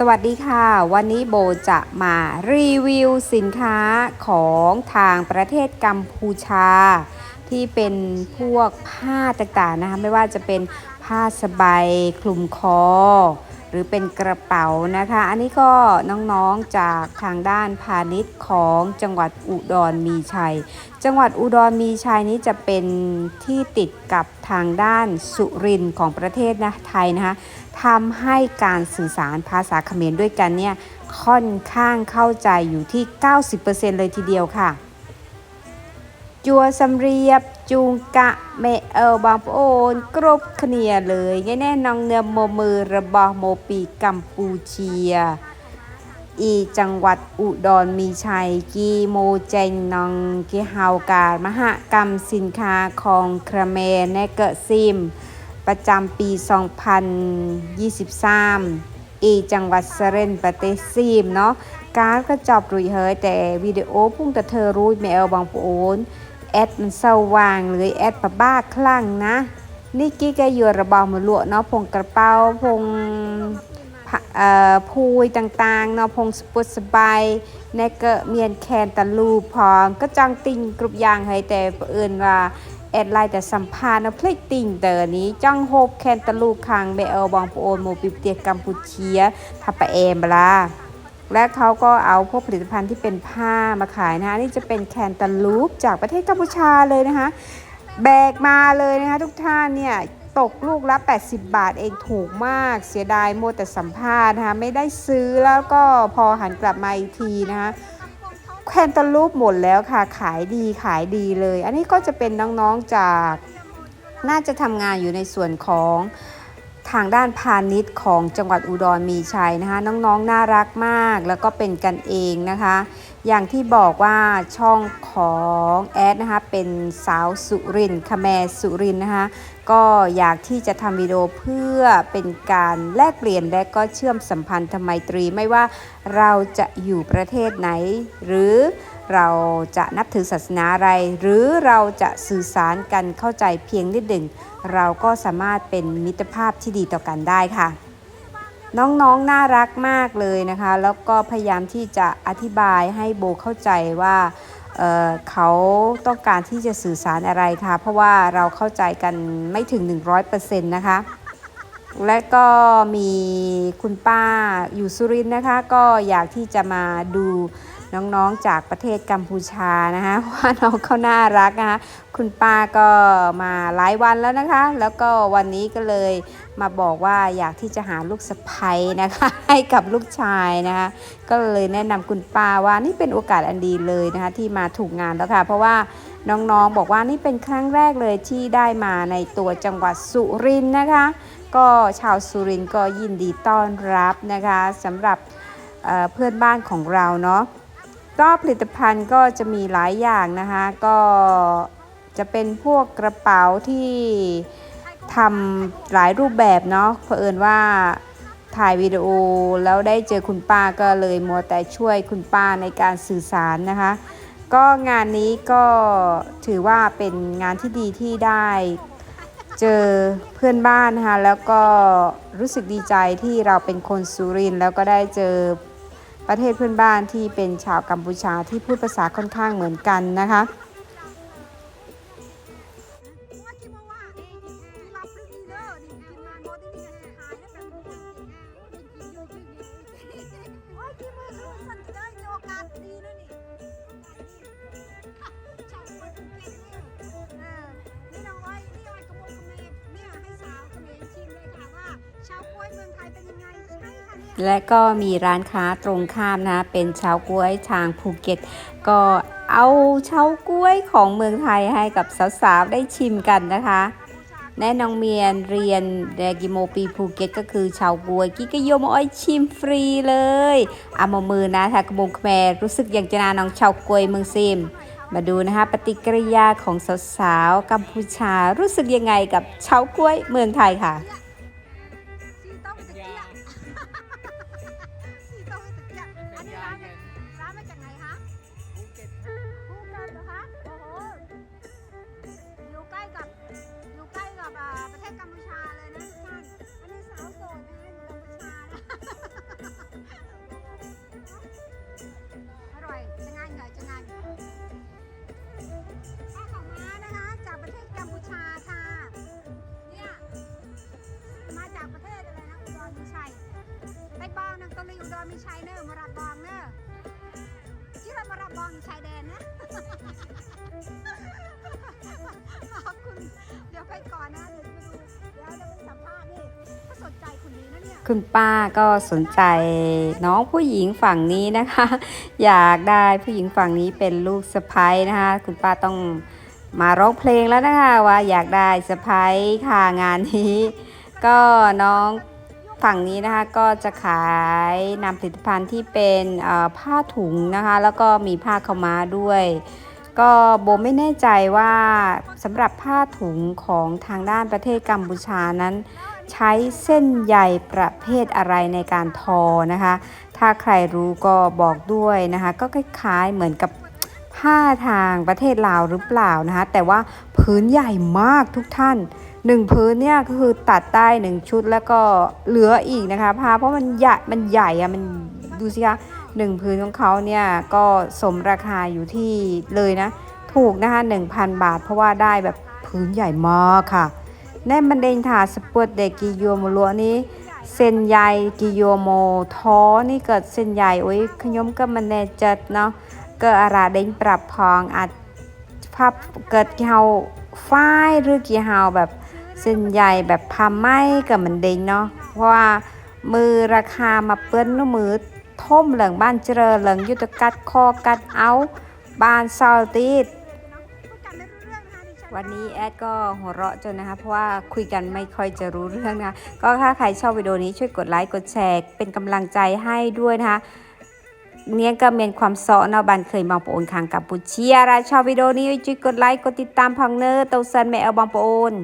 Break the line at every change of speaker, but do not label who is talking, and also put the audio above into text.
สวัสดีค่ะ วันนี้โบจะมารีวิวสินค้าของทางประเทศกัมพูชา ที่เป็นพวกผ้าต่างๆนะคะ ไม่ว่าจะเป็นผ้าสบายคลุมคอ หรือเป็นกระเป๋านะคะ อันนี้ก็น้องๆจากทางด้านพาณิชย์ของจังหวัดอุดรมีชัย จังหวัดอุดรมีชัยนี้จะเป็นที่ติดกับทางด้านสุรินทร์ของประเทศนะไทยนะคะทำให้การสื่อสารภาษาเขมรด้วยกันเนี่ยค่อนข้างเข้าใจอยู่ที่ 90%เลยทีเดียวค่ะ จัวสำเรียบ จูงกะเมเอลบางโอนกรบเคลียเลยไงแน่นองเนื้อโมมือระบอโมปีกัมพูเชีย อีจังหวัดอุดรมีชัยกีโมเจงนองกีฮาวการมหกรรมสินค้าของคราเมนเนเกอร์ซิม ประจำปี 2023 อีจังหวัดสเรนประเทศซีมเนาะการก็จอบรุยเฮยแต่วิดีโอพุ่งแต่เธอรู้ไม่เอบางโอน แอดมันสว่างเลยแอดปะบ้าคลั่งนะนี่กี้ก็อยู่ระบามือลวเนาะพงกระเป๋าพงพูยต่างๆเนาะพงสปุดสบายในก็เมียนแคนตะลูพองก็จังติงกรุบยางให้แต่เอื่นว่าแอดไลน์แต่สัมภาษณ์นะเพลงติงเตอร์นี้จังโฮบแคนตะลูคางเบเอลบองโอนโมปิเตียกัมพูเชียทับปะเอมบลา และเขาก็เอาพวกผลิตภัณฑ์ที่เป็นผ้ามาขายนะคะนี่จะเป็นแคนตาลูปจากประเทศกัมพูชาเลยนะคะแบกมาเลยนะคะทุกท่านเนี่ยตกลูกละ 80 บาทเองถูกมาก เสียดายโมแต่สัมภาษณ์นะคะไม่ได้ซื้อแล้วก็พอหันกลับมาอีกทีนะคะแคนตาลูปหมดแล้วค่ะขายดีขายดีเลย อันนี้ก็จะเป็นน้องๆจากน่าจะทำงานอยู่ในส่วนของ ทางด้านพาณิชย์ของจังหวัดอุดรมีชัยนะคะน้องๆน่ารักมากแล้วก็เป็นกันเองนะคะ อย่างที่บอกว่าช่องของแอดนะคะเป็นสาวสุรินทร์คแมสุรินทร์นะคะก็อยากที่จะทำวิดีโอเพื่อเป็นการแลกเปลี่ยนและก็เชื่อมสัมพันธ์ทไมตรีไม่ว่าเราจะอยู่ประเทศไหนหรือ เราจะนับถือศาสนาอะไร หรือเราจะสื่อสารกันเข้าใจเพียงนิดหนึ่ง เราก็สามารถเป็นมิตรภาพที่ดีต่อกันได้ค่ะ น้องๆนน่ารักมากเลยนะคะ แล้วก็พยายามที่จะอธิบายให้โบเข้าใจว่าเเขาต้องการที่จะสื่อสารอะไรค่ะ เพราะว่าเราเข้าใจกันไม่ถึง 100%นะคะและก็มีคุณป้าอยู่สุรินทร์นะคะ ก็อยากที่จะมาดู น้องๆจากประเทศกัมพูชานะคะว่าน้องเขาน่ารักนะคะคุณป้าก็มาหลายวันแล้วนะคะ แล้วก็วันนี้ก็เลยมาบอกว่าอยากที่จะหาลูกสะใภ้นะคะให้กับลูกชายนะคะก็เลยแนะนำคุณป้าว่านี่เป็นโอกาสอันดีเลยนะคะที่มาถูกงานแล้วค่ะ เพราะว่าน้องๆบอกว่านี่เป็นครั้งแรกเลยที่ได้มาในตัวจังหวัดสุรินทร์นะคะ ก็ชาวสุรินทร์ก็ยินดีต้อนรับนะคะสำหรับเเพื่อนบ้านของเราเนาะ ก็ผลิตภัณฑ์ก็จะมีหลายอย่างนะคะ ก็จะเป็นพวกกระเป๋าที่ทำหลายรูปแบบเนาะเผอิญว่าถ่ายวิดีโอแล้วได้เจอคุณป้าก็เลยมัวแต่ช่วยคุณป้าในการสื่อสารนะคะ ก็งานนี้ก็ถือว่าเป็นงานที่ดีที่ได้เจอเพื่อนบ้านนะคะแล้วก็รู้สึกดีใจที่เราเป็นคนสุรินทร์แล้วก็ได้เจอ ประเทศเพื่อนบ้านที่เป็นชาวกัมพูชาที่พูดภาษาค่อนข้างเหมือนกันนะคะ และก็มีร้านค้าตรงข้ามนะ เป็นชาวกล้วยทางภูเก็ต ก็เอาเฉากล้วยของเมืองไทยให้กับสาวๆ ได้ชิมกันนะคะ แน่น้องเมียนเรียนเดกิโมปีภูเก็ตก็คือชาวกล้วยกิกะโยมอ้อยชิมฟรีเลยเอามามือนะทากระบงแคมรู้สึกอย่างจะนาน้องชาวกล้วยเมืองซิม มาดูนะคะ ปฏิกิริยาของสาวๆกัมพูชารู้สึกยังไงกับชาวกล้วยเมืองไทยค่ะ
ไม่ใช่เนอะมารับบองเนอะที่เรามารับบองชายแดนนะขอบคุณเดี๋ยวไปก่อนนะเดี๋ยวไปดูเดี๋ยวจะไปสัมภาษณ์นี่ถ้าสนใจคุณนี้นะเนี่ย
คุณป้าก็สนใจน้องผู้หญิงฝั่งนี้นะคะ อยากได้ผู้หญิงฝั่งนี้เป็นลูกสะพ้ยนะคะ คุณป้าต้องมาร้องเพลงแล้วนะคะว่าอยากได้สะพ้ยค่ะงานนี้ ก็น้อง ฝั่งนี้นะคะก็จะขายนำผลิตภัณฑ์ที่เป็นผ้าถุงนะคะ แล้วก็มีผ้าขาวม้าด้วย ก็โบไม่แน่ใจว่าสำหรับผ้าถุงของทางด้านประเทศกัมพูชานั้น ใช้เส้นใยประเภทอะไรในการทอนะคะ ถ้าใครรู้ก็บอกด้วยนะคะ ก็คล้ายๆเหมือนกับผ้าทางประเทศลาวหรือเปล่านะคะ แต่ว่าพื้นใหญ่มากทุกท่าน หนึ่งพื้นเนี่ยก็คือตัดได้หนึ่งชุดแล้วก็เหลืออีกนะคะผ้าเพราะมันใหญ่มันใหญ่อะมันดูสิคะหนึ่งพื้นของเขาเนี่ยก็สมราคาอยู่ที่เลยนะ ถูกนะคะ1,000 บาท เพราะว่าได้แบบพื้นใหญ่มากค่ะแน่มันเดงถาสปวดเดกิโยโมลัวนี้เส้นใยกิโยโมท้อนี่เกิดเส้นใยโอ้ยขยมก็มันแน่จัดเนาะก็อาราเด้งปรับพองอาจภาพเกิดกี่เฮาฝ้ายหรือกี่เฮาแบบ เส้นใยแบบพาไหมกับมันเด้งเนาะเพราะว่ามือราคามาเปิ้นนมือท่มเหลืองบ้านเจริญเหลืองยุตกัดคอกัดเอาบ้านซาลตีดวันนี้แอดก็หัวเราะจนนะคะ เพราะว่าคุยกันไม่ค่อยจะรู้เรื่องนะคะ ก็ถ้าใครชอบวิดีโอนี้ช่วยกดไลค์กดแชร์เป็นกำลังใจให้ด้วยนะคะเนี่ยก็เมียนความเสาะเนาะบันเคยมองปะโอนคางกับปุเชียราชอบวิดีโอนี้ช่วยกดไลค์กดติดตามพังเนอร์เตาซันแม่เอาบองปะโอน